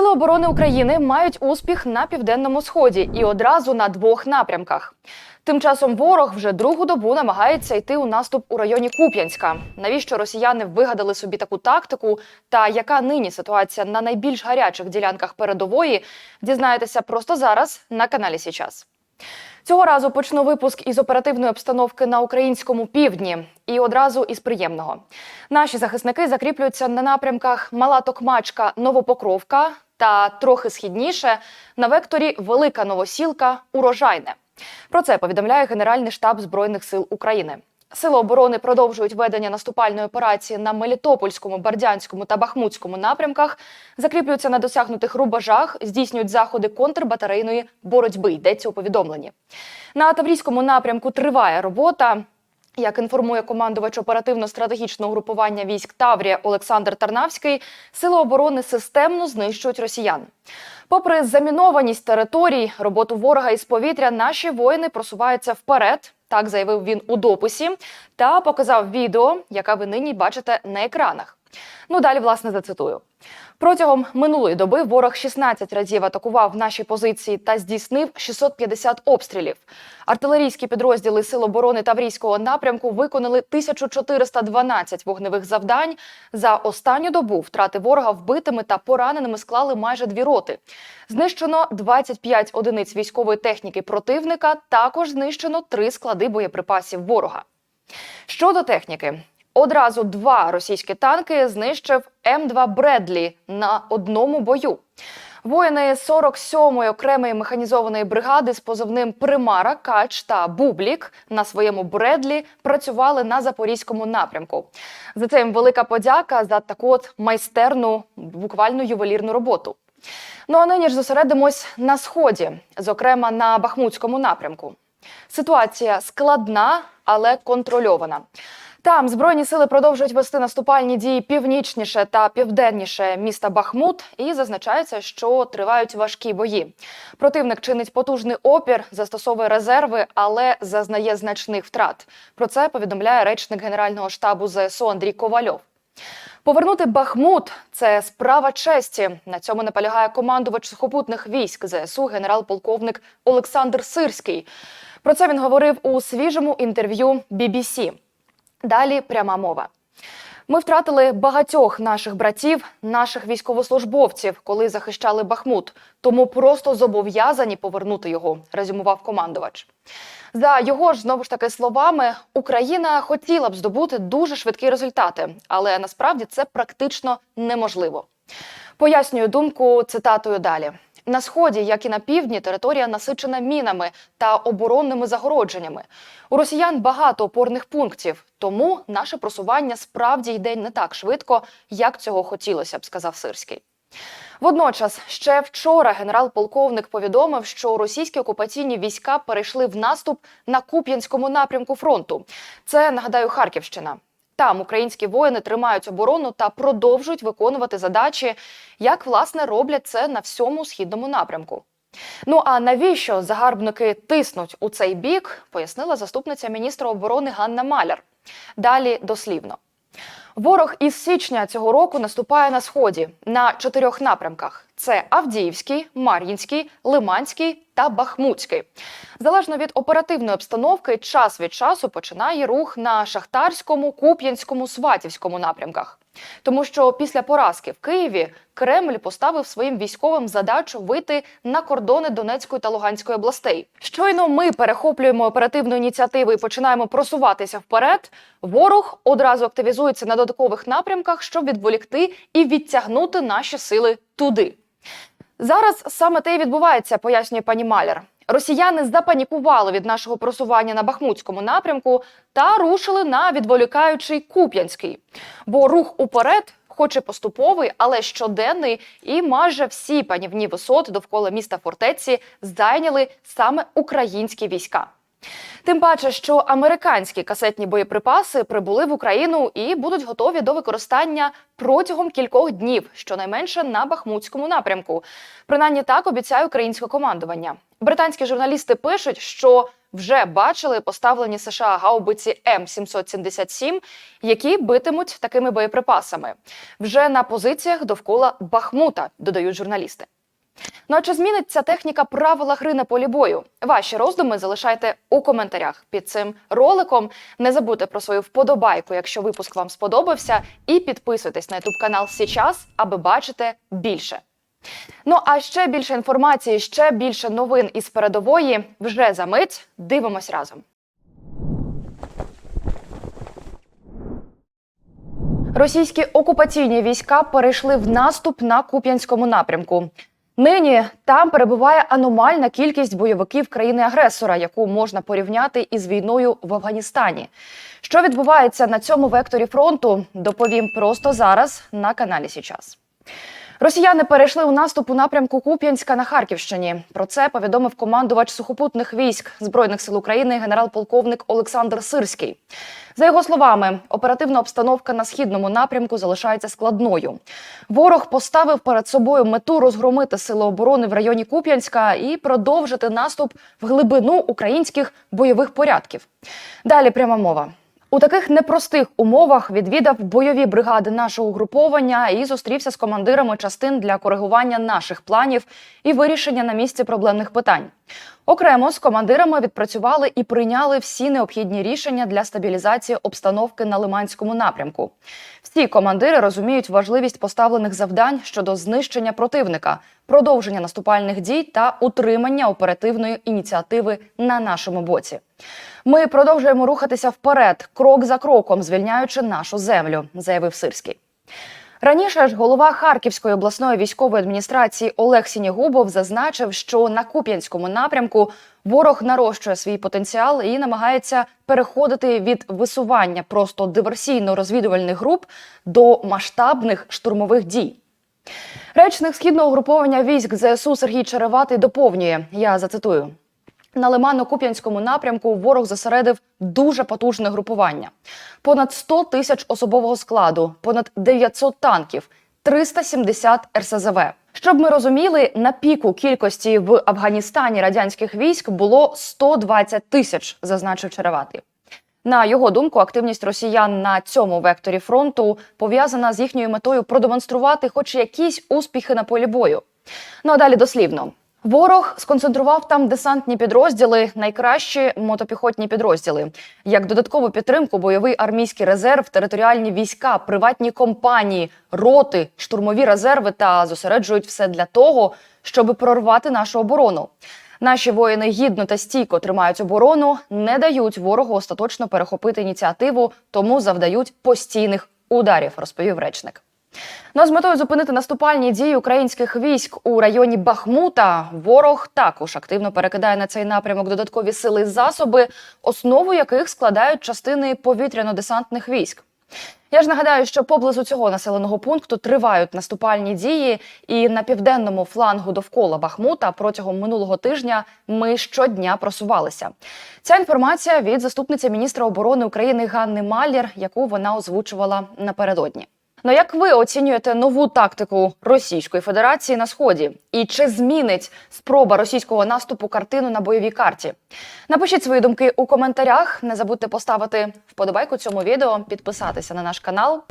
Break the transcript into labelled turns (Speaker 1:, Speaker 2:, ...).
Speaker 1: Сили оборони України мають успіх на південному сході і одразу на двох напрямках. Тим часом ворог вже другу добу намагається йти у наступ у районі Куп'янська. Навіщо росіяни вигадали собі таку тактику? Та яка нині ситуація на найбільш гарячих ділянках передової? Дізнаєтеся просто зараз на каналі Січас. Цього разу почну випуск із оперативної обстановки на українському півдні і одразу із приємного. Наші захисники закріплюються на напрямках Мала Токмачка, Новопокровка та трохи східніше на векторі Велика Новосілка, Урожайне. Про це повідомляє Генеральний штаб Збройних сил України. Сили оборони продовжують ведення наступальної операції на Мелітопольському, Бердянському та Бахмутському напрямках, закріплюються на досягнутих рубежах, здійснюють заходи контрбатарейної боротьби. Йдеться у повідомленні. На Таврійському напрямку триває робота. Як інформує командувач оперативно-стратегічного групування військ Таврія Олександр Тарнавський, сили оборони системно знищують росіян. Попри замінованість територій, роботу ворога із повітря, наші воїни просуваються вперед. Так заявив він у дописі та показав відео, яке ви нині бачите на екранах. Ну далі, власне, зацитую. Протягом минулої доби ворог 16 разів атакував наші позиції та здійснив 650 обстрілів. Артилерійські підрозділи Сил оборони Таврійського напрямку виконали 1412 вогневих завдань. За останню добу втрати ворога вбитими та пораненими склали майже дві роти. Знищено 25 одиниць військової техніки противника. Також знищено три склади боєприпасів ворога. Щодо техніки, Одразу два російські танки знищив М2 Бредлі на одному бою. Воїни 47-ї окремої механізованої бригади з позивним Примара, Кач та Бублік на своєму Бредлі працювали на запорізькому напрямку. За це їм велика подяка за таку от майстерну, буквально ювелірну роботу. Ну а нині ж зосередимось на сході, зокрема на Бахмутському напрямку. Ситуація складна, але контрольована. Там збройні сили продовжують вести наступальні дії північніше та південніше міста Бахмут, і зазначається, що тривають важкі бої. Противник чинить потужний опір, застосовує резерви, але зазнає значних втрат. Про це повідомляє речник Генерального штабу ЗСУ Андрій Ковальов. Повернути Бахмут це справа честі. На цьому наполягає командувач сухопутних військ ЗСУ генерал-полковник Олександр Сирський. Про це він говорив у свіжому інтерв'ю BBC. Далі пряма мова. Ми втратили багатьох наших братів, наших військовослужбовців, коли захищали Бахмут. Тому просто зобов'язані повернути його, резюмував командувач. За його ж знову ж таки словами, Україна хотіла б здобути дуже швидкі результати, але насправді це практично неможливо. Пояснюю думку цитатою далі. На сході, як і на півдні, територія насичена мінами та оборонними загородженнями. У росіян багато опорних пунктів, тому наше просування справді йде не так швидко, як цього хотілося б, сказав Сирський. Водночас, ще вчора генерал-полковник повідомив, що російські окупаційні війська перейшли в наступ на Куп'янському напрямку фронту. Це нагадаю Харківщина. Там українські воїни тримають оборону та продовжують виконувати задачі, як власне роблять це на всьому східному напрямку. Ну а навіщо загарбники тиснуть у цей бік, пояснила заступниця міністра оборони Ганна Маляр. Далі дослівно. Ворог із січня цього року наступає на сході на чотирьох напрямках: це Авдіївський, Мар'їнський, Лиманський та Бахмутський. Залежно від оперативної обстановки, час від часу починає рух на Шахтарському, Куп'янському, Сватівському напрямках. Тому що після поразки в Києві Кремль поставив своїм військовим задачу вийти на кордони Донецької та Луганської областей. Щойно ми перехоплюємо оперативну ініціативу і починаємо просуватися вперед. Ворог одразу активізується на додаткових напрямках, щоб відволікти і відтягнути наші сили туди. Зараз саме те і відбувається, пояснює пані Маляр. Росіяни запанікували від нашого просування на Бахмутському напрямку та рушили на відволікаючий Куп'янський. Бо рух уперед, хоч і поступовий, але щоденний, і майже всі панівні висоти довкола міста фортеці зайняли саме українські війська. Тим паче, що американські касетні боєприпаси прибули в Україну і будуть готові до використання протягом кількох днів, щонайменше на Бахмутському напрямку. Принаймні так обіцяє українське командування. Британські журналісти пишуть, що вже бачили поставлені США гаубиці М 777 які битимуть такими боєприпасами вже на позиціях довкола Бахмута, додають журналісти. Ну а чи змінить ця техніка правила гри на полі бою? Ваші роздуми залишайте у коментарях під цим роликом. Не забудьте про свою вподобайку, якщо випуск вам сподобався, і підписуйтесь на YouTube канал Січас, аби бачити більше. Ну а ще більше інформації, ще більше новин із передової вже за мить. Дивимось разом. Російські окупаційні війська перейшли в наступ на Куп'янському напрямку. Нині там перебуває аномальна кількість бойовиків країни-агресора, яку можна порівняти із війною в Афганістані. Що відбувається на цьому векторі фронту, доповім просто зараз на каналі Січас. Росіяни перейшли у наступ у напрямку Куп'янська на Харківщині. Про це повідомив командувач сухопутних військ збройних сил України генерал-полковник Олександр Сирський. За його словами, оперативна обстановка на східному напрямку залишається складною. Ворог поставив перед собою мету розгромити сили оборони в районі Куп'янська і продовжити наступ в глибину українських бойових порядків. Далі пряма мова. У таких непростих умовах відвідав бойові бригади нашого угруповання і зустрівся з командирами частин для коригування наших планів і вирішення на місці проблемних питань. Окремо з командирами відпрацювали і прийняли всі необхідні рішення для стабілізації обстановки на Лиманському напрямку. Всі командири розуміють важливість поставлених завдань щодо знищення противника, продовження наступальних дій та утримання оперативної ініціативи на нашому боці. Ми продовжуємо рухатися вперед, крок за кроком, звільняючи нашу землю, заявив Сирський. Раніше ж голова Харківської обласної військової адміністрації Олег Сінігубов зазначив, що на Куп'янському напрямку ворог нарощує свій потенціал і намагається переходити від висування просто диверсійно-розвідувальних груп до масштабних штурмових дій. Речник східного угруповання військ ЗСУ Сергій Череватий доповнює. Я зацитую. На Лиманно-Куп'янському напрямку ворог зосередив дуже потужне групування: понад 100 тисяч особового складу, понад 900 танків, 370 РСЗВ. Щоб ми розуміли, на піку кількості в Афганістані радянських військ було 120 тисяч, зазначив Череватий. На його думку, активність росіян на цьому векторі фронту пов'язана з їхньою метою продемонструвати хоч якісь успіхи на полі бою. Ну а далі дослівно. Ворог сконцентрував там десантні підрозділи, найкращі мотопіхотні підрозділи. Як додаткову підтримку, бойовий армійський резерв, територіальні війська, приватні компанії, роти, штурмові резерви та зосереджують все для того, щоб прорвати нашу оборону. Наші воїни гідно та стійко тримають оборону, не дають ворогу остаточно перехопити ініціативу, тому завдають постійних ударів, розповів речник. Ну, а з метою зупинити наступальні дії українських військ у районі Бахмута ворог також активно перекидає на цей напрямок додаткові сили і засоби, основу яких складають частини повітряно-десантних військ. Я ж нагадаю, що поблизу цього населеного пункту тривають наступальні дії, і на південному флангу довкола Бахмута протягом минулого тижня ми щодня просувалися. Ця інформація від заступниці міністра оборони України Ганни Маллєр, яку вона озвучувала напередодні. Ну як ви оцінюєте нову тактику Російської Федерації на сході? І чи змінить спроба російського наступу картину на бойовій карті? Напишіть свої думки у коментарях. Не забудьте поставити вподобайку цьому відео, підписатися на наш канал.